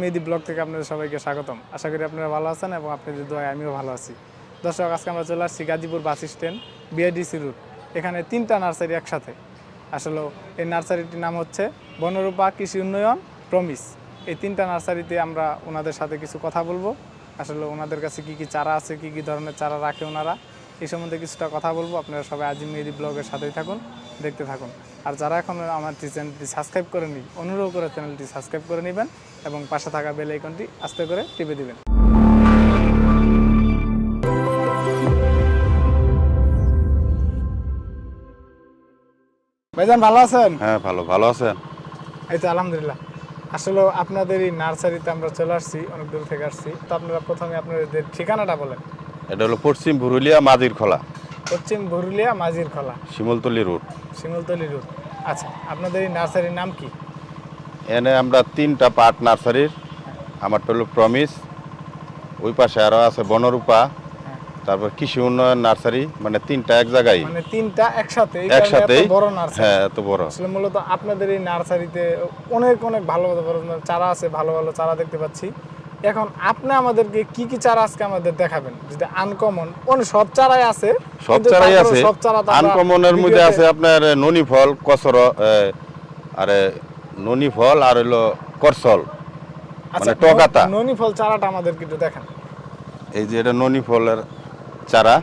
মেহেদি blog থেকে আপনাদের সবাইকে স্বাগতম। আশা করি আপনারা ভালো আছেন এবং আপনাদের দোয়ায় আমিও ভালো আছি। দর্শক, আজকে আমরা চলে আসছি Gazipur bus stand, BIDC route এখানে তিনটা নার্সারি একসাথে। আসলে এই নার্সারিটির নাম হচ্ছে বনরূপা কৃষি উন্নয়ন প্রমিস। এই তিনটা নার্সারিতে আমরা ওনাদের সাথে কিছু কথা বলব। আসলে ওনাদের কাছে কি কি চারা আছে, কি কি ধরনের চারা রাখে ওনারা, এই সম্বন্ধে কিছুটা কথা বলব। আপনারা সবাই আজিম মেহেদি ব্লগের সাথেই থাকুন। দেখতে থাকুন। আর যারা এখন আমার চ্যানেলটি সাবস্ক্রাইব করেনি অনুরোধ করে চ্যানেলটি সাবস্ক্রাইব করে নেবেন এবং পাশে থাকা বেল আইকনটি আস্তে করে টিপে দিবেন। ভাইজান ভালো আছেন? হ্যাঁ ভালো ভালো আছেন? এই তো আলহামদুলিল্লাহ। আসলে আপনাদের এই নার্সারিতে আমরা চলে আসছি অনেক দূর থেকে আসছি। তো আপনারা প্রথমে আপনাদের ঠিকানাটা বলেন। এটা হলো পশ্চিম ভুরুলিয়া মাদির খোলা পশ্চিম ভরুলিয়া মাঝির খোলা শিমলতলি রোড। শিমুলতলি রোড। আচ্ছা আপনাদের এই নার্সারির নাম কি? এনে আমরা তিনটা পার্ট নার্সারির আমারটা হলো প্রমিস ওই পাশে আরও আছে বনরূপা হ্যাঁ। তারপর কৃষি উন্নয়ন নার্সারি মানে তিনটা এক জায়গায়। মানে তিনটা একসাথে একসাথেই বড় নার্সারি। হ্যাঁ এত বড়। আসলে মূলত আপনাদের এই নার্সারিতে অনেক অনেক ভালো ভালো চারা আছে ভালো ভালো চারা দেখতে পাচ্ছি। এখন আপনি আমাদেরকে কি কি চারা আজকে আমাদের দেখাবেন? যদি আনকমন অনেক সব চারাই আছে সব চারাই আছে। সব চারা আনকমনের মধ্যে আছে আপনার ননি ফল কসর আরে ননি ফল আর হলো করসল আচ্ছা মানে টগাতা। ননি ফল চারাটা আমাদেরকে একটু দেখান। এই যে এটা ননি ফলের চারা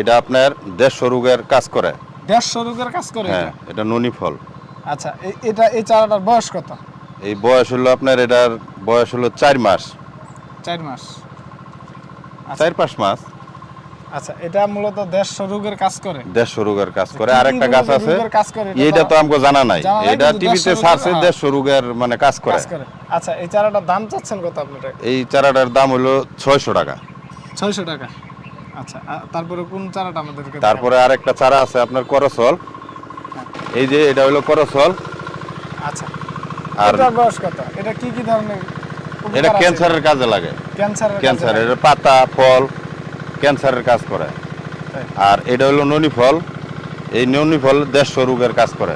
এটা আপনার দেড়শো রোগের কাজ করে। দেড়শো রোগের কাজ করে হ্যাঁ এটা? ননি ফল। আচ্ছা এটা এই চারাটার বয়স কত? এই বয়স হলো আপনার এটার বয়স হলো চার মাস। চার মাস। আচ্ছা। চার পাঁচ মাস। আচ্ছা এটা মূলত দেড়শো রোগের কাজ করে? দেড়শো রোগের কাজ করে। কি কি আর একটা গাছ আছে। এইটা তো- আমাকে জানা নাই। এটা টিভিতে 150 ছাড়ছে রোগের- দেড়শো রোগের মানে কাজ করে। আচ্ছা এই চারাটার দাম চাচ্ছেন কত আপনারা? এই চারাটার দাম হলো ছয়শো টাকা। ছয়শো টাকা। আচ্ছা তারপরে কোন চারাটা আমাদেরকে তারপরে আর একটা চারা আছে আপনার করসল। হ্যাঁ। এই যে এটা হলো করসল? আচ্ছা আর এটার বয়স কত? এটা কি কি ধরনের এটা ক্যান্সারের কাজে লাগে। ক্যান্সারের ক্যান্সার এর পাতা ফল ক্যান্সারের কাজ করে। আর এটা হলো ননি ফল। এই ননি ফল দেড়শো রোগের কাজ করে।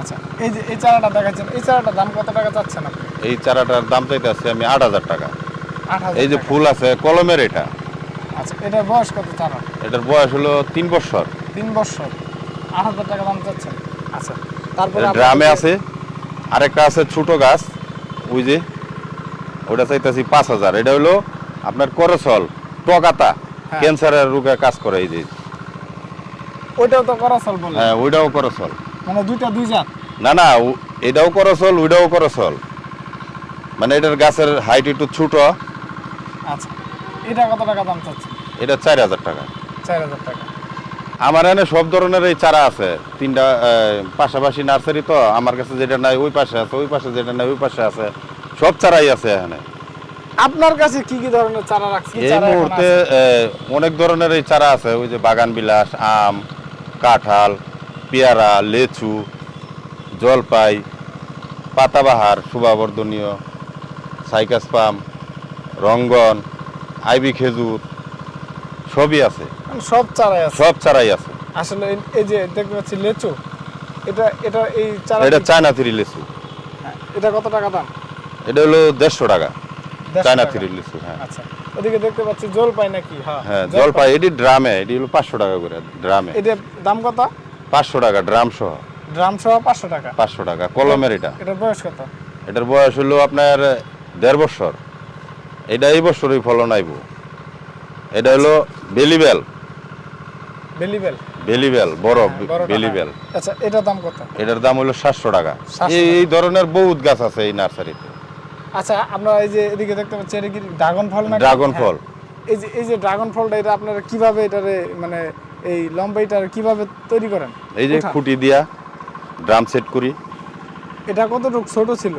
আচ্ছা এই যে এই চারাটা দেখাচ্ছেন এই চারাটার দাম কত টাকা চাচ্ছেন আপনি? এই চারাটার দাম চাইতে আছে আমি আট হাজার টাকা। এই যে ফুল আছে কলমের এটা। আচ্ছা এটার বয়স কত চারা? এটার বয়স হলো তিন বছর। তিন বছর। আট হাজার টাকা দাম চাচ্ছেন। আচ্ছা তারপরে এটা ড্রামে আছে। আরেকটা আছে ছোট গাছ ওই যে ওটা চাইতেছি পাঁচ হাজার। এটা হলো আপনার করসল টকাতা হ্যাঁ। ক্যান্সারের রোগে কাজ করে এই যে। ওইটাও তো করাসল বলে। হ্যাঁ ওইটাও করসল মানে দুইটা দুই জাত? না না এটাও করসল ওইটাও করসল মানে এটার গাছের হাইট একটু ছোট। আচ্ছা এটা কত টাকা দাম চাচ্ছেন? এটা চার হাজার টাকা। চার হাজার টাকা। আমার এখানে সব ধরনের এই চারা আছে। তিনটা পাশাপাশি নার্সারি তো আমার কাছে যেটা নাই ওই পাশে আছে ওই পাশে যেটা নাই ওই পাশে আছে। সব চারাই আছে এখানে। আপনার কাছে কি কি ধরনের চারা রাখছি এই মুহূর্তে অনেক ধরনের এই চারা আছে। ওই যে বাগান বিলাস আম কাঁঠাল পেয়ারা লেচু জলপাই পাতাবাহার শোভাবর্ধনীয় সাইকাস পাম রঙ্গন আইবি খেজুর সবই আছে। সব চারাই আছে। সব চারাই আছে। আসলে এই- যে দেখতে পাচ্ছি লেচু এটা এটা এই চারা এটা চায়না থ্রি লেচু। হ্যাঁ, এটা কত টাকা দাম? এটা হলো দেড়শো টাকা। চায়না থ্রি লিচু হ্যাঁ। আচ্ছা ওদিকে দেখতে পাচ্ছি জলপাই নাকি? হ্যাঁ হ্যাঁ জলপাই। এটি ড্রামে এটি হলো পাঁচশো টাকা করে ড্রামে। এটা দাম কত? পাঁচশো টাকা ড্রাম সহ। ড্রাম সহ পাঁচশো টাকা। পাঁচশো টাকা কলমের এটা। এটার বয়স কত? এটার বয়স হলো আপনার দেড় বছর। এটা এই বছরই ফলন আইব। এটা হলো বেলিবেল বেলিবেল বেলিবেল বড় হ্যাঁ, বেলিবেল হ্যাঁ। আচ্ছা এটার দাম কত? এটার দাম হলো সাতশো টাকা। এই ধরনের বহুত গাছ আছে এই নার্সারিতে। আচ্ছা আমরা এই যে এদিকে দেখতে পাচ্ছি এটা কি ড্রাগন ফল না ড্রাগন ফল। এই যে এই যে ড্রাগন ফলটা এটা আপনারা কীভাবে এটারে মানে এই লম্বা এটা কীভাবে তৈরি করেন? এই যে খুঁটি দিয়া ড্রাম সেট করি। এটা কতটুকু? ছোট ছিল?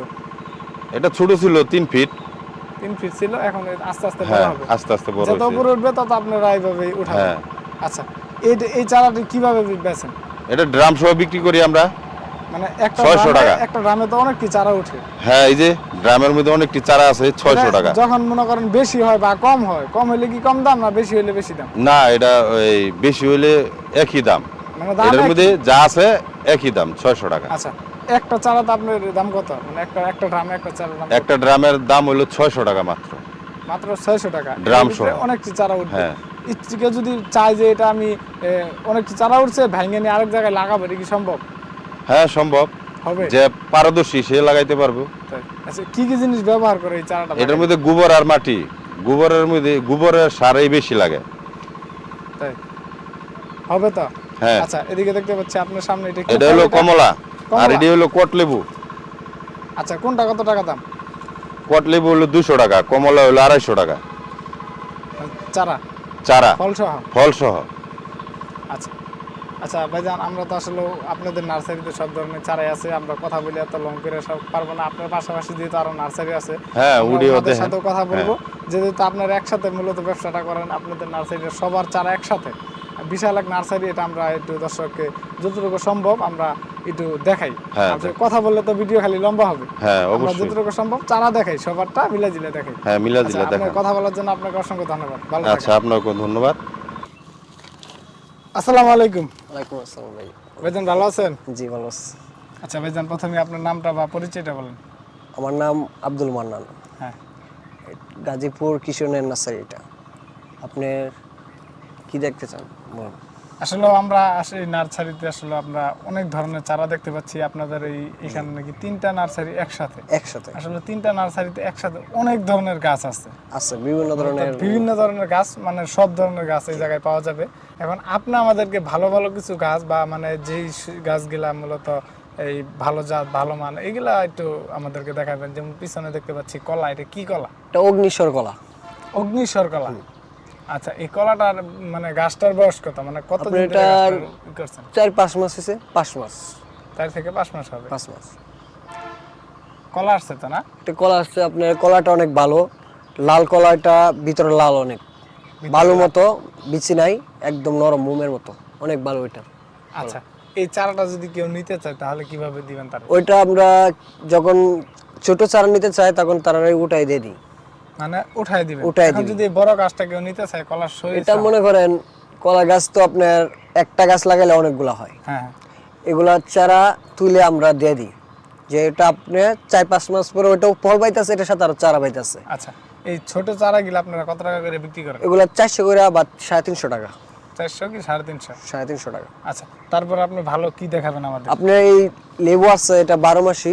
এটা ছোট ছিল তিন ফিট। তিন ফিট ছিল এখন আস্তে আস্তে বড় হ্যাঁ হবে। আস্তে আস্তে বড় যত উপরে উঠবে তত আপনারা এইভাবে উঠাবেন। হ্যাঁ। আচ্ছা এই এই চারাটি কীভাবে বেচেন? এটা ড্রাম সহ বিক্রি করি আমরা। মানে একটা টাকা। একটা ড্রামে তো অনেকটি চারা হ্যাঁ এই যে ড্রামের মধ্যে অনেকটি চারা আছে ছয়শো এটা টাকা। যখন মনে করেন বেশি হয় বা কম হয় কম হলে কি কম দাম না বেশি হলে বেশি দাম? না এটা ওই বেশি হলে একই দাম। মানে এটার মধ্যে যা আছে একই দাম ছয়শো টাকা। আচ্ছা একটা চারাতে আপনার দাম কত? মানে একটা একটা ড্রামে একটা চারার দাম একটা ড্রামের দাম হলো ছয়শো টাকা মাত্র। মাত্র ছয়শো টাকা? ড্রাম সহ। অনেকটি চারা উঠবে। হ্যাঁ। ইচ্ছিকে যদি চাই যে এটা আমি এ, অনেকটি চারা উঠছে ভেঙে নিয়ে আরেক জায়গায় লাগাবো এটা কি সম্ভব? হ্যাঁ সম্ভব। হবে? যে পারদর্শী সে লাগাইতে পারব। আচ্ছা কি কি জিনিস ব্যবহার করে এই চারাটা এটার মধ্যে গোবর আর মাটি। গোবরের মধ্যে গোবরের সারই বেশি লাগে। তাই। হবে তো? হ্যাঁ। আচ্ছা এদিকে দেখতে পাচ্ছি আপনার সামনে এটা কি এটা হলো কমলা। আর? এটি হলো আচ্ছা কোনটা কত টাকা দাম? হলো দুশো টাকা কমলা হলো আড়াইশো টাকা। চারা? চারা। ফল সহ ফল সহ আচ্ছা আচ্ছা ভাইজান আমরা তো আসলে আপনাদের নার্সারিতে সব ধরনের চারাই আছে আমরা কথা বলে এত লং করে সব পারব না আপনার পাশাপাশি যেহেতু আরও নার্সারি আছে হ্যাঁ ওনাদের হ্যাঁ কথা বলব। যেহেতু আপনারা একসাথে মূলত ব্যবসাটা করেন আপনাদের নার্সারির সবার চারা একসাথে। বিশাল এক নার্সারি এটা আমরা একটু দর্শককে যতটুকু সম্ভব আমরা একটু দেখাই। হ্যাঁ, কথা বললে তো ভিডিও খালি লম্বা হবে। হ্যাঁ অবশ্যই। যতটুকু সম্ভব চারা দেখাই সবারটা মিলে জিলে দেখাই। হ্যাঁ মিলা আচ্ছা, দিলা দেখা আপনার কথা বলার জন্য আপনাকে অসংখ্য ধন্যবাদ। ভালো আচ্ছা আপনাকে ধন্যবাদ। আসসালামু আলাইকুম। ওয়ালাইকুম আসসালাম ভাই। ভাইজান ভালো আছেন? জি ভালো আছি। আচ্ছা ভাইজান প্রথমে আপনার নামটা বা পরিচয়টা বলেন। আমার নাম আব্দুল মান্নান। হ্যাঁ। গাজীপুর কিশোরের নার্সারি এটা আপনি কি দেখতে চান? বলুন। আসলে আমরা আসলে এই নার্সারিতে আসলে আমরা অনেক ধরনের চারা দেখতে পাচ্ছি। আপনাদের এই এখানে নাকি তিনটা নার্সারি একসাথে। একসাথে। আসলে তিনটা নার্সারিতে একসাথে অনেক ধরনের গাছ আছে। আছে বিভিন্ন ধরনের বিভিন্ন ধরনের গাছ মানে সব ধরনের গাছ এই জায়গায় পাওয়া যাবে। এখন আপনি আমাদেরকে ভালো ভালো কিছু গাছ বা মানে যেই গাছগুলা মূলত এই ভালো জাত ভালো মান এগুলা একটু আমাদেরকে দেখাবেন। যেমন পিছনে দেখতে পাচ্ছি কলা এটা কি কলা? এটা অগ্নিশ্বর কলা। অগ্নিশ্বর কলা। আচ্ছা এই কলাটার মানে গাছটার বয়স কত? মানে কত দিন এটার- চার পাঁচ মাস হয়েছে পাঁচ মাস। চার থেকে পাঁচ মাস হবে? পাঁচ মাস। কলা আসছে তো না? এটা কলা আসছে আপনার কলাটা অনেক ভালো। লাল কলাটা ভিতরে লাল অনেক। ভালো মতো বিচি নাই একদম নরম মোমের মতো। অনেক ভালো ওইটা আচ্ছা এই চারাটা যদি কেউ নিতে চায় তাহলে কীভাবে দিবেন তার? ওইটা আমরা যখন ছোট চারা নিতে চাই তখন তারা উঠাই দিয়ে দিই। মানে উঠাই দিবেন। উঠাই দিবেন। যদি বড় গাছটা কেউ নিতে চায় কলার শরীর এটা মনে করেন কলা গাছ তো আপনার একটা গাছ লাগালে অনেকগুলা হয়। হ্যাঁ। এগুলা চারা তুলে আমরা দিয়ে দিই। যে এটা আপনি চার পাঁচ মাস পরে ওইটাও ফল পাইতেছে এটার সাথে আরও চারা পাইতেছে। আচ্ছা এই ছোট চারাগুলো আপনারা কত টাকা করে বিক্রি করেন? এগুলা চারশো করে বা সাড়ে তিনশো টাকা। চারশো কি সাড়ে তিনশো? সাড়ে তিনশো টাকা। আচ্ছা তারপর আপনি ভালো কি দেখাবেন আমাদের? আপনার এই লেবু আছে এটা বারো মাসি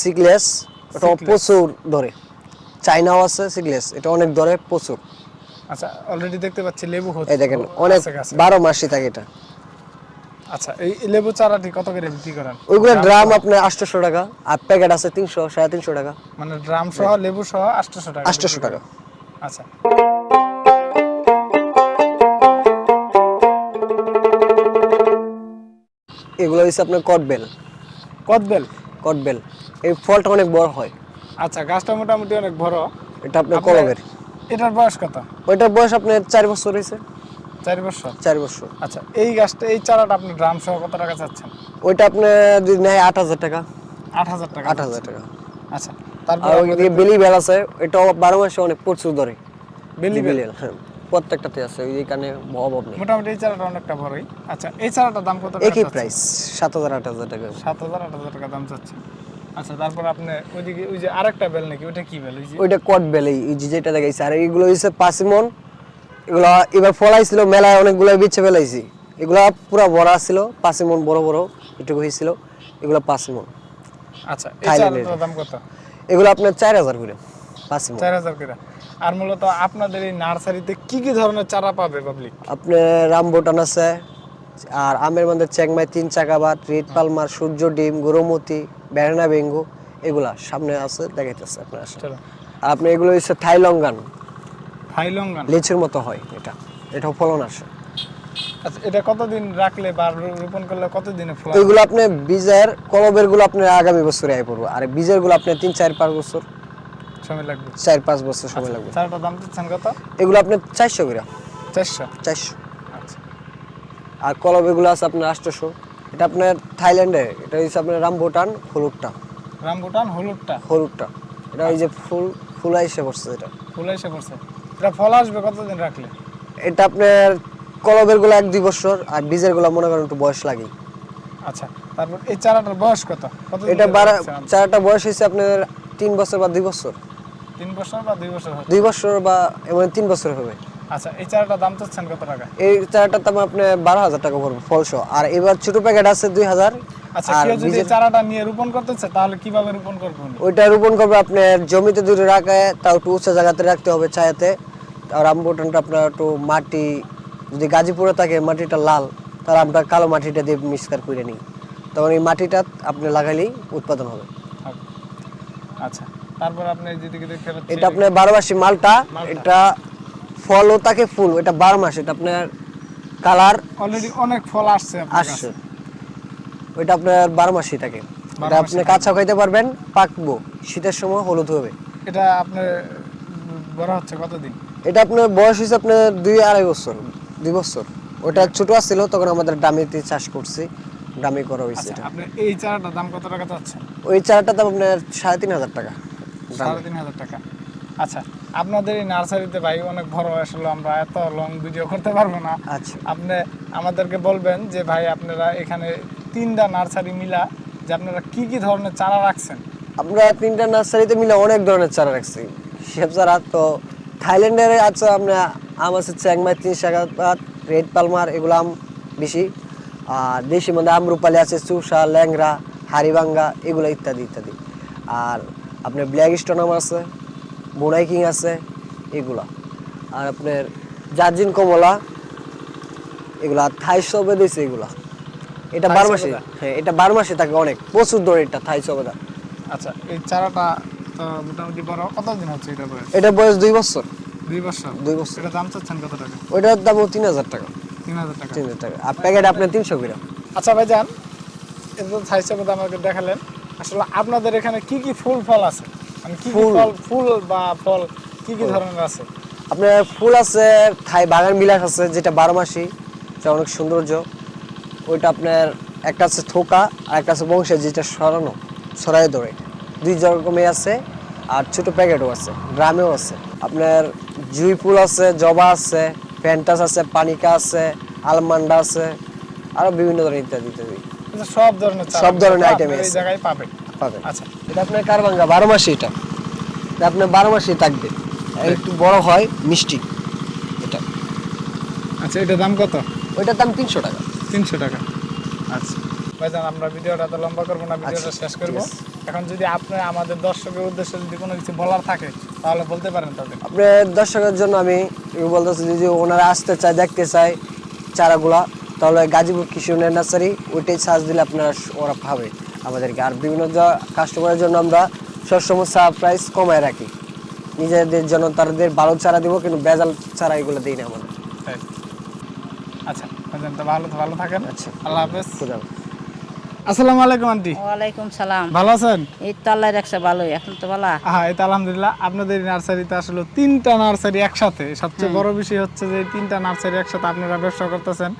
সিগলেস এটা প্রচুর ধরে। চাইনাও আছে সিগলেস। এটা অনেক দরে প্রচুর। আচ্ছা অলরেডি দেখতে পাচ্ছি লেবু হচ্ছে। এই দেখেন অনেক গাছে গাছে। বারো মাসি থাকে এটা। আচ্ছা এই লেবু চারাটি কত করে বিক্রি করেন? ওইগুলো ড্রাম আপনার আটশোশো টাকা আর প্যাকেট আছে তিনশো সাড়ে তিনশো টাকা। মানে ড্রাম সহ লেবু সহ আটশোশো টাকা। আটশোশো বিক্রি টাকা। আচ্ছা। এগুলো হচ্ছে আপনার কটবেল। কদবেল কটবেল। এই ফলটা অনেক বড় হয়। আচ্ছা গাছটা মোটামুটি অনেক বড়। এটা আপনার কলমের। এটার বয়স কত? ওইটার বয়স আপনার চার বছর হয়েছে। চার বছর? চার বছর। আচ্ছা এই গাছটা এই চারাটা আপনি ড্রাম সহ কত টাকা চাচ্ছেন? ওইটা আপনার যদি নেয় আট হাজার টাকা। আট হাজার টাকা আট হাজার টাকা। আচ্ছা তারপর বেলি বেল আছে বারো মাসে অনেক প্রচুর ধরে। বেলি হ্যাঁ প্রত্যেকটাতে আছে ওই এখানে অভাব নেই। মোটামুটি এই চারাটা অনেকটা বড়ই। আচ্ছা এই চারাটার দাম কত একই প্রাইস সাত হাজার আট হাজার টাকা। সাত হাজার আট হাজার টাকা দাম চাচ্ছে আচ্ছা তারপর আপনি ওইদিকে ওই যে আরেকটা বেল নাকি ওইটা কি বেল? ওই যে ওইটা কট বেল এই যে যেটা দেখাইছে। আর এইগুলো হচ্ছে পাসিমন। এগুলো এবার ফলাইছিল মেলায় অনেকগুলো বিচ্ছে ফেলাইছি। এগুলো পুরো বড় ছিল পাসিমন বড় বড় এটুকু হয়েছিল এগুলো পাসিমন। আচ্ছা এই থাইল্যান্ডের। দাম কত? এগুলো আপনার চার হাজার করে পাসিমন। চার হাজার করে। আর মূলত আপনাদের এই নার্সারিতে কি কি ধরনের চারা পাবে পাবলিক আপনার রামবোটান আছে আর আমের মধ্যে চেংমাই তিন চাকা বাট রেড পালমার সূর্য ডিম গরুমতি ব্যানানা বেঙ্গু এগুলা সামনে আছে দেখাইতেছে আপনার। আর আপনি এগুলো হচ্ছে থাইলঙ্গান। ফাইলঙ্গান লিচুর মতো হয় এটা। এটাও ফলন আসে। আচ্ছা এটা কতদিন রাখলে বা রোপণ করলে কতদিনে ফল ওইগুলো আপনি বীজের কলবেরগুলো আপনার আগামী বছরে আয় পড়ব। আর বীজেরগুলো আপনার তিন চার পাঁচ বছর। সময় লাগবে। চার পাঁচ বছর সময় লাগবে। চারাটার দাম দিচ্ছেন কত? এগুলো আপনার চারশো করে। চারশো? চারশো। আচ্ছা আর কলবেরগুলো আছে আপনার আটশোশো এটা আপনার থাইল্যান্ডে এটা হচ্ছে আপনার রামভুটান হলুদটা। রামবুটান হলুদটা। হলুদটা। এটা ওই যে ফুল ফুল এসে পড়ছে এটা। ফুল এসে পড়ছে। এটা ফল আসবে কতদিন রাখলে? এটা আপনার কলবেরগুলো এক দুই বছর আর বীজেরগুলো মনে করেন একটু বয়স লাগে আচ্ছা তারপর এই চারাটার বয়স কত? এটা চারাটা বয়স হয়েছে আপনার তিন বছর বা দুই বছর। তিন বছর বা দুই বছর দুই বছর বা এমন তিন বছর হবে। আচ্ছা এই চারাটার দাম চাচ্ছেন কত টাকা? এই চারাটার দাম আপনি বারো হাজার টাকা পড়বে ফলসহ আর এবার ছোট প্যাকেট আছে দুই হাজার। আচ্ছা কেউ যদি চারাটা নিয়ে রোপণ করতেছে তাহলে কীভাবে রোপণ করবে উনি? ওইটা রোপণ করবে আপনার জমিতে দূরে রাখে তাও একটু উঁচা জায়গাতে রাখতে হবে ছায়াতে। আর আপনার একটু মাটি যদি গাজীপুরে থাকে মাটিটা লাল তাহলে আমরা কালো মাটিটা দিয়ে মিক্সকার করে নিই। তখন এই মাটিটা আপনি লাগাইলেই উৎপাদন হবে। হবে। আচ্ছা তারপর আপনি যেদিকে দেখতে এটা আপনার বারো মাসি মালটা। এটা ফলও থাকে ফুল এটা বারো মাস এটা আপনার কালার অলরেডি অনেক ফল আসছে আসছে। ওইটা আপনার বারো মাসই থাকে। এটা আপনি কাঁচা খাইতে পারবেন পাকবো। শীতের সময় হলুদ হবে। এটা আপনার বড় হচ্ছে কতদিন? এটা আপনার বয়স হয়েছে আপনার দুই আড়াই বছর দুই বছর। ওটা ছোট ছিল তখন আমাদের ডামিতে চাষ করছি ডামি করা হয়েছে আচ্ছা এটা। আপনি এই চারাটার দাম কত টাকা চাচ্ছেন? ওই চারাটা দাম আপনার সাড়ে তিন হাজার টাকা। সাড়ে তিন হাজার টাকা। আচ্ছা আপনাদের এই নার্সারিতে ভাই অনেক বড় আসলে আমরা এত লং ভিডিও করতে পারব না। আচ্ছা। আপনি আমাদেরকে বলবেন যে ভাই আপনারা এখানে তিনটা নার্সারি মিলা যে আপনারা কি কি ধরনের চারা রাখছেন? আমরা তিনটা নার্সারিতে মিলে অনেক ধরনের চারা রাখছি। সেব চারা তো থাইল্যান্ডের আছে আপনার আম আছে চ্যাংমাই তিন শাকাত রেড পালমার এগুলো আম বেশি। আর দেশি মধ্যে আমরুপালি আছে চুষা ল্যাংরা হারিবাঙ্গা এগুলো ইত্যাদি ইত্যাদি। আর আপনার ব্ল্যাক স্টোন আম আছে বোনাই কিং আছে এগুলা। আর আপনার জার্জিন কমলা এগুলা থাই সবে দিয়েছে এগুলা। এটা বারো মাসে হ্যাঁ এটা বারো মাসে থাকে অনেক প্রচুর দৌড় এটা থাই সবেদা আচ্ছা এই চারাটা তো মোটামুটি বড় কতদিন হচ্ছে এটা বয়স? এটা বয়স দুই বছর। দুই বছর? দুই বছর। এটা দাম চাচ্ছেন কত টাকা? ওইটার দামও তিন হাজার টাকা। তিন হাজার টাকা। তিন হাজার টাকা। আর প্যাকেট আপনার তিনশো গ্রাম। আচ্ছা ভাই যান এটা থাই আমাকে দেখালেন আসলে আপনাদের এখানে কি কি ফুল ফল আছে? ফুল? ফুল বা ফল কি কি ধরনের আছে? আপনার ফুল আছে থাই বাগান বিলাস আছে যেটা বারো মাসি অনেক সৌন্দর্য। ওইটা আপনার একটা আছে থোকা আর একটা আছে বংশের যেটা সরানো সরাই ধরে। দুই রকমের আছে আর ছোট প্যাকেটও আছে ড্রামেও আছে। আপনার জুই ফুল আছে জবা আছে প্যান্টাস আছে পানিকা আছে আলমান্ডা আছে আরও বিভিন্ন ধরনের ইত্যাদি ইত্যাদি। আচ্ছা, সব ধরনের সব ধরনের আইটেম আছে। জায়গায় পাবেন। পাবেন। আচ্ছা। এটা আপনার কারবাঙ্গা বারো মাসে এটা। এটা আপনার বারো মাসে থাকবে। আর একটু বড় হয় মিষ্টি। এটা। আচ্ছা এটা দাম কত? ওইটার দাম তিনশো টাকা। তিনশো টাকা। আচ্ছা। ভাইজান আমরা ভিডিওটা তো লম্বা করব না ভিডিওটা আচ্ছা, শেষ করব। এখন যদি আপনি আমাদের দর্শকের উদ্দেশ্যে যদি কোনো কিছু বলার থাকে তাহলে বলতে পারেন তাদের। আপনার দর্শকের জন্য আমি এগুলো বলতেছি যে, যে ওনারা আসতে চায় দেখতে চায় চারাগুলা তাহলে গাজীপুর কৃষি উন্নয়ন নার্সারি ওইটাই সার্চ দিলে আপনারা ওরা পাবে। আমাদেরকে। আর বিভিন্ন কাস্টমারের জন্য আমরা সবসময় চা প্রাইস কমায় রাখি। নিজেদের জন্য তাদের ভালো চারা দিব কিন্তু বেজাল চারা এগুলো দিই না আমাদের আচ্ছা ভালো ভালো থাকেন। আচ্ছা। আল্লাহ হাফেজ। খুদা আসসালামু আলাইকুম আন্টি। ওয়ালাইকুম সালাম। ভালো আছেন? এই তো আল্লাহ রাখছে ভালোই এখন তো ভালো? হ্যাঁ এই তো আলহামদুলিল্লাহ। আপনাদের নার্সারিতে আসলে তিনটা নার্সারি একসাথে। সবচেয়ে বড় বিষয় হচ্ছে যে তিনটা নার্সারি একসাথে আপনারা ব্যবসা করতেছেন।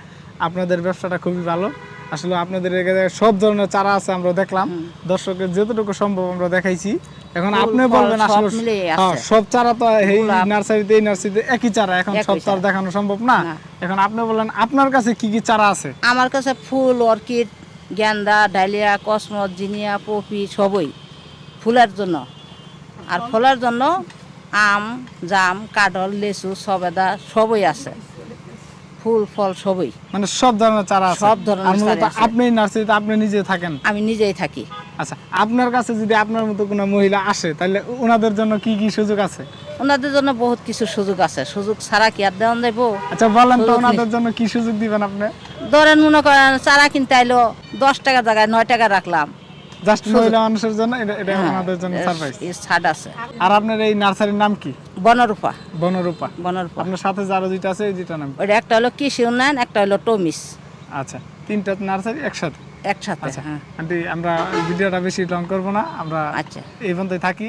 আপনাদের ব্যবসাটা খুবই ভালো। আসলে আপনাদের এখানে সব ধরনের চারা আছে আমরা দেখলাম। দর্শকের যতটুকু সম্ভব আমরা দেখাইছি। এখন আপনি বলবেন আসলে হ্যাঁ। সব চারা তো এই নার্সারিতে এই নার্সারিতে একই চারা। এখন সব চারা। দেখানো সম্ভব না। এখন আপনি বলেন আপনার কাছে কি কি চারা আছে? আমার কাছে ফুল অর্কিড গেন্দা ডালিয়া কসমস জিনিয়া পপি সবই। ফুলের জন্য। আর ফলের জন্য আম জাম কাঠল লেচু সবেদা সবই আছে। ফুল ফল সবই। মানে সব ধরনের চারা আছে? সব ধরনের। আপনি নার্সারিতে আপনি নিজে থাকেন? আমি নিজেই থাকি। আচ্ছা আপনার কাছে যদি আপনার মতো কোনো মহিলা আসে তাহলে ওনাদের জন্য কি কি সুযোগ আছে? ওনাদের জন্য বহুত কিছু সুযোগ আছে। সুযোগ ছাড়া কি আর দেওয়ান যাইব? আচ্ছা বলেন তো ওনাদের জন্য কি সুযোগ দিবেন আপনি? ধরেন মনে করেন চারা কিনতে আইলো দশ টাকা জায়গায় নয় টাকা রাখলাম। জাস্ট মহিলা মানুষের জন্য এটা এটা হ্যাঁ, জন্য সারপ্রাইজ ছাড় আছে। আর আপনার এই নার্সারির নাম কি? বনরূপা। বনরূপা। বনরূপা। আপনার সাথে যারা দুইটা আছে দুইটা নাম ওটা একটা হলো কৃষি উন্নয়ন একটা হলো টমিস। আচ্ছা তিনটা নার্সারি একসাথে? একসাথে আচ্ছা হ্যাঁ। আন্টি আমরা ভিডিওটা বেশি লং করব না আমরা আচ্ছা। এই পর্যন্তই থাকি।